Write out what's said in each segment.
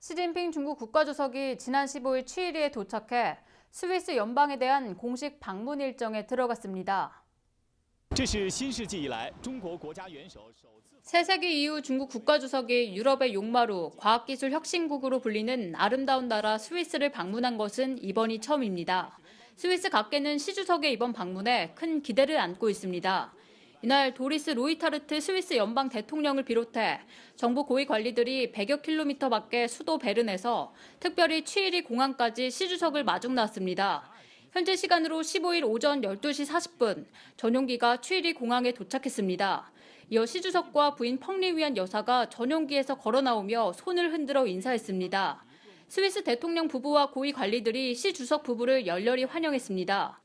시진핑 중국 국가주석이 지난 15일 취리에 도착해 스위스 연방에 대한 공식 방문 일정에 들어갔습니다. 새세기 이후 중국 국가주석이 유럽의 용마루, 과학기술 혁신국으로 불리는 아름다운 나라 스위스를 방문한 것은 이번이 처음입니다. 스위스 각계는 시주석의 이번 방문에 큰 기대를 안고 있습니다. 이날 도리스 로이타르트 스위스 연방 대통령을 비롯해 정부 고위 관리들이 100여 킬로미터 밖의 수도 베른에서 특별히 취일이 공항까지 시 주석을 마중 나왔습니다. 현재 시간으로 15일 오전 12시 40분 전용기가 취일이 공항에 도착했습니다. 이어 시 주석과 부인 펑리위안 여사가 전용기에서 걸어 나오며 손을 흔들어 인사했습니다. 스위스 대통령 부부와 고위 관리들이 시 주석 부부를 열렬히 환영했습니다.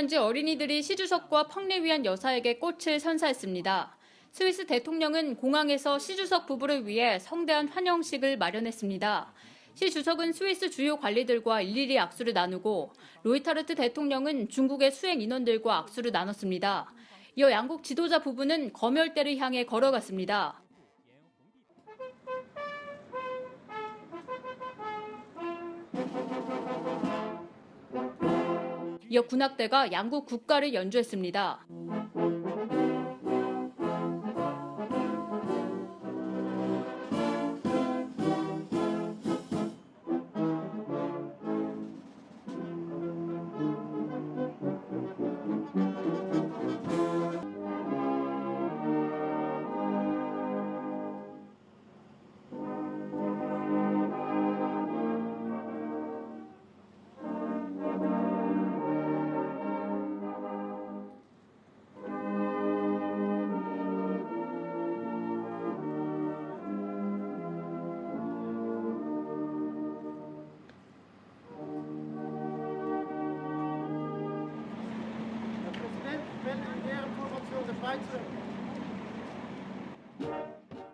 현지 어린이들이 시 주석과 펑리위안 여사에게 꽃을 선사했습니다. 스위스 대통령은 공항에서 시 주석 부부를 위해 성대한 환영식을 마련했습니다. 시 주석은 스위스 주요 관리들과 일일이 악수를 나누고 로이타르트 대통령은 중국의 수행 인원들과 악수를 나눴습니다. 이어 양국 지도자 부부는 검열대를 향해 걸어갔습니다. 이어 군악대가 양국 국가를 연주했습니다.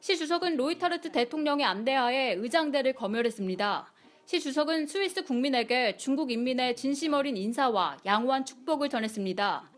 시 주석은 로이타르트 대통령의 안대하에 의장대를 검열했습니다. 시 주석은 스위스 국민에게 중국 인민의 진심 어린 인사와 양호한 축복을 전했습니다.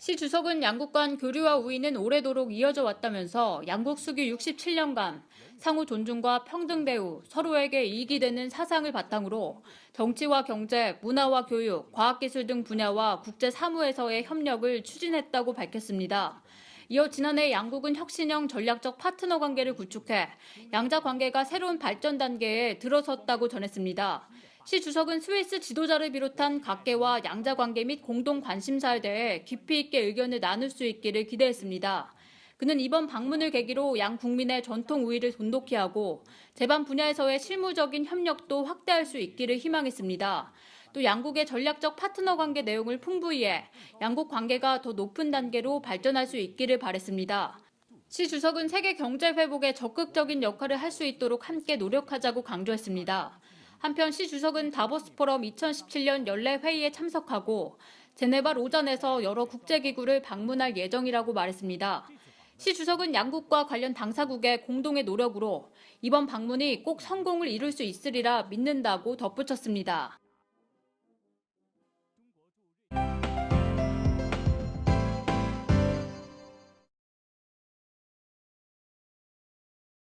시 주석은 양국 간 교류와 우위는 오래도록 이어져 왔다면서 양국 수교 67년간 상호 존중과 평등 대우, 서로에게 이익이 되는 사상을 바탕으로 정치와 경제, 문화와 교육, 과학기술 등 분야와 국제 사무에서의 협력을 추진했다고 밝혔습니다. 이어 지난해 양국은 혁신형 전략적 파트너 관계를 구축해 양자 관계가 새로운 발전 단계에 들어섰다고 전했습니다. 시 주석은 스위스 지도자를 비롯한 각계와 양자 관계 및 공동 관심사에 대해 깊이 있게 의견을 나눌 수 있기를 기대했습니다. 그는 이번 방문을 계기로 양 국민의 전통 우위를 돈독히 하고 제반 분야에서의 실무적인 협력도 확대할 수 있기를 희망했습니다. 또 양국의 전략적 파트너 관계 내용을 풍부히 해 양국 관계가 더 높은 단계로 발전할 수 있기를 바랬습니다. 시 주석은 세계 경제 회복에 적극적인 역할을 할 수 있도록 함께 노력하자고 강조했습니다. 한편 시 주석은 다보스 포럼 2017년 연례 회의에 참석하고 제네바 로잔에서 여러 국제기구를 방문할 예정이라고 말했습니다. 시 주석은 양국과 관련 당사국의 공동의 노력으로 이번 방문이 꼭 성공을 이룰 수 있으리라 믿는다고 덧붙였습니다.